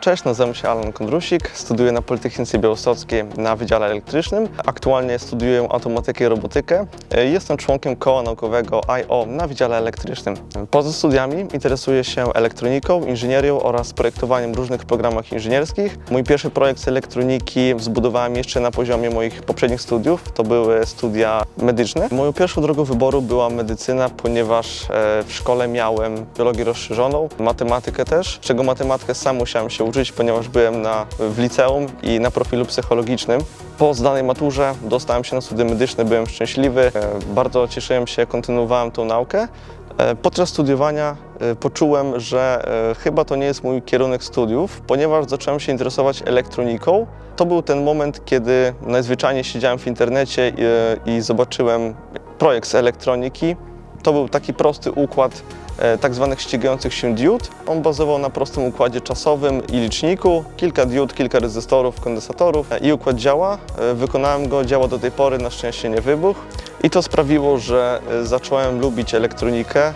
Cześć, nazywam się Alan Kondrusik, studiuję na Politechnice Białostockiej na Wydziale Elektrycznym. Aktualnie studiuję automatykę i robotykę. Jestem członkiem koła naukowego IO na Wydziale Elektrycznym. Poza studiami interesuję się elektroniką, inżynierią oraz projektowaniem różnych programach inżynierskich. Mój pierwszy projekt z elektroniki zbudowałem jeszcze na poziomie moich poprzednich studiów. To były studia medyczne. Moją pierwszą drogą wyboru była medycyna, ponieważ e, w szkole miałem biologię rozszerzoną, matematykę też, czego matematykę sam musiałem się uczyć, ponieważ byłem na, w liceum i na profilu psychologicznym. Po zdanej maturze dostałem się na studia medyczne, byłem szczęśliwy, e, bardzo cieszyłem się, kontynuowałem tą naukę. E, Podczas studiowania e, poczułem, że chyba to nie jest mój kierunek studiów, ponieważ zacząłem się interesować elektroniką. To był ten moment, kiedy najzwyczajniej siedziałem w internecie i, i zobaczyłem projekt z elektroniki. To był taki prosty układ e, tak zwanych ścigających się diod. On bazował na prostym układzie czasowym i liczniku. Kilka diod, kilka rezystorów, kondensatorów e, i układ działa. E, Wykonałem go, działa do tej pory, na szczęście nie wybuchł. I to sprawiło, że zacząłem lubić elektronikę,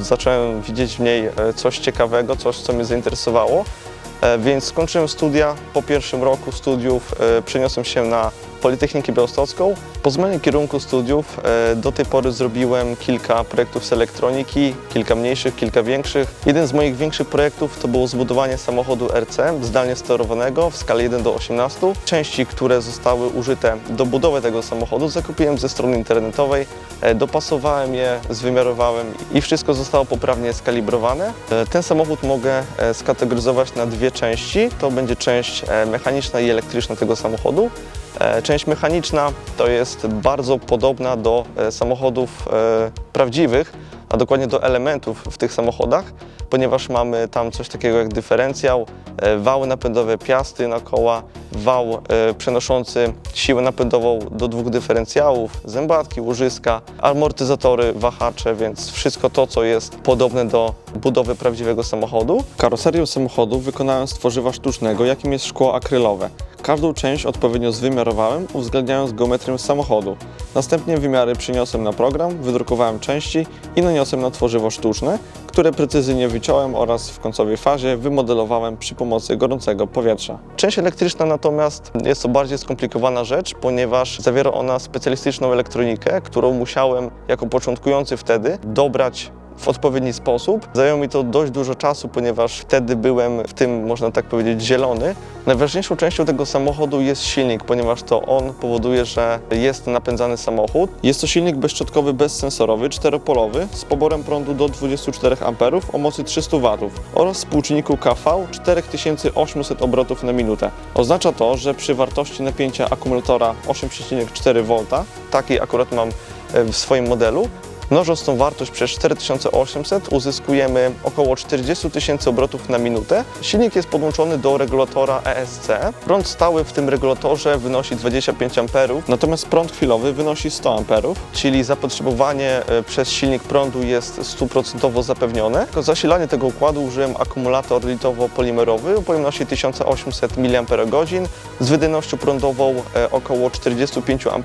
zacząłem widzieć w niej coś ciekawego, coś, co mnie zainteresowało. Więc skończyłem studia. Po pierwszym roku studiów przeniosłem się na Politechnikę Białostocką. Po zmianie kierunku studiów e, do tej pory zrobiłem kilka projektów z elektroniki, kilka mniejszych, kilka większych. Jeden z moich większych projektów to było zbudowanie samochodu RC zdalnie sterowanego w skali 1 do 18. Części, które zostały użyte do budowy tego samochodu zakupiłem ze strony internetowej, e, dopasowałem je, zwymiarowałem i wszystko zostało poprawnie skalibrowane. E, Ten samochód mogę skategoryzować na dwie części. To będzie część mechaniczna i elektryczna tego samochodu. E, Część mechaniczna to jest bardzo podobna do e, samochodów e, prawdziwych, a dokładnie do elementów w tych samochodach, ponieważ mamy tam coś takiego jak dyferencjał, e, wały napędowe, piasty na koła, wał e, przenoszący siłę napędową do dwóch dyferencjałów, zębatki, łożyska, amortyzatory, wahacze, więc wszystko to, co jest podobne do budowy prawdziwego samochodu. Karoserię samochodu wykonałem z tworzywa sztucznego, jakim jest szkło akrylowe. Każdą część odpowiednio zwymiarowałem, uwzględniając geometrię samochodu. Następnie wymiary przyniosłem na program, wydrukowałem części i naniosłem na tworzywo sztuczne, które precyzyjnie wyciąłem oraz w końcowej fazie wymodelowałem przy pomocy gorącego powietrza. Część elektryczna natomiast jest to bardziej skomplikowana rzecz, ponieważ zawiera ona specjalistyczną elektronikę, którą musiałem jako początkujący wtedy dobrać w odpowiedni sposób. Zajęło mi to dość dużo czasu, ponieważ wtedy byłem w tym, można tak powiedzieć, zielony. Najważniejszą częścią tego samochodu jest silnik, ponieważ to on powoduje, że jest napędzany samochód. Jest to silnik bezszczotkowy, bezsensorowy, czteropolowy z poborem prądu do 24 A o mocy 300 W oraz współczynniku KV 4800 obrotów na minutę. Oznacza to, że przy wartości napięcia akumulatora 8,4 V, taki akurat mam e, w swoim modelu, Mnożąc tą wartość przez 4800 uzyskujemy około 40 tysięcy obrotów na minutę. Silnik jest podłączony do regulatora ESC. Prąd stały w tym regulatorze wynosi 25 A, natomiast prąd chwilowy wynosi 100 A, czyli zapotrzebowanie e, przez silnik prądu jest stuprocentowo zapewnione. Jako zasilanie tego układu użyłem akumulator litowo-polimerowy o pojemności 1800 mAh z wydajnością prądową e, około 45 A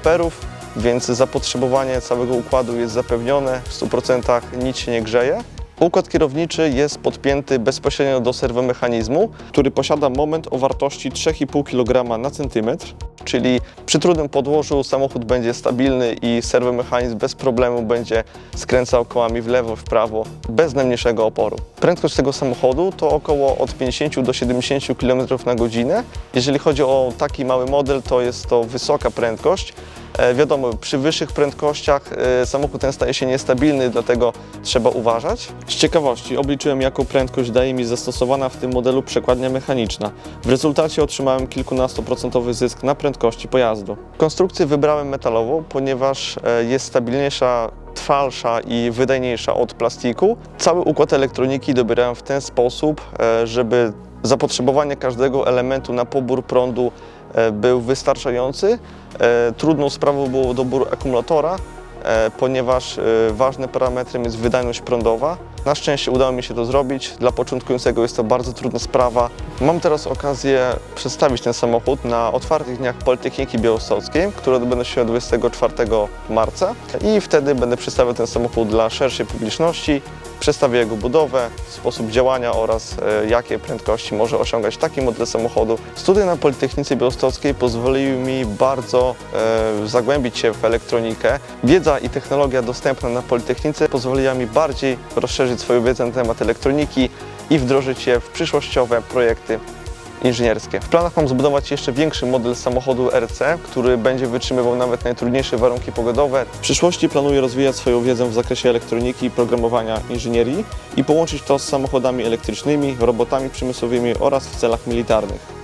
więc zapotrzebowanie całego układu jest zapewnione, w 100% nic się nie grzeje. Układ kierowniczy jest podpięty bezpośrednio do serwomechanizmu, który posiada moment o wartości 3,5 kg na centymetr, czyli przy trudnym podłożu samochód będzie stabilny i serwomechanizm bez problemu będzie skręcał kołami w lewo, w prawo, bez najmniejszego oporu. Prędkość tego samochodu to około od 50 do 70 km na godzinę. Jeżeli chodzi o taki mały model, to jest to wysoka prędkość. E, Wiadomo, przy wyższych prędkościach e, samochód ten staje się niestabilny, dlatego trzeba uważać. Z ciekawości obliczyłem, jaką prędkość daje mi zastosowana w tym modelu przekładnia mechaniczna. W rezultacie otrzymałem kilkunastoprocentowy zysk na prędkości pojazdu. Konstrukcję wybrałem metalową, ponieważ e, jest stabilniejsza trwalsza i wydajniejsza od plastiku. Cały układ elektroniki dobierałem w ten sposób, żeby zapotrzebowanie każdego elementu na pobór prądu e, był wystarczający. E, Trudną sprawą było dobór akumulatora, e, ponieważ ważnym parametrem jest wydajność prądowa. Na szczęście udało mi się to zrobić. Dla początkującego jest to bardzo trudna sprawa, Mam teraz okazję przedstawić ten samochód na otwartych dniach Politechniki Białostockiej, które odbędą się 24 marca i wtedy będę przedstawiał ten samochód dla szerszej publiczności, przedstawię jego budowę, sposób działania oraz e, jakie prędkości może osiągać taki model samochodu. Studia na Politechnice Białostockiej pozwoliły mi bardzo e, zagłębić się w elektronikę. Wiedza i technologia dostępna na Politechnice pozwoliła mi bardziej rozszerzyć swoją wiedzę na temat elektroniki i wdrożyć je w przyszłościowe projekty inżynierskie. W planach mam zbudować jeszcze większy model samochodu RC, który będzie wytrzymywał nawet najtrudniejsze warunki pogodowe. W przyszłości planuję rozwijać swoją wiedzę w zakresie elektroniki, programowania, inżynierii i połączyć to z samochodami elektrycznymi, robotami przemysłowymi oraz w celach militarnych.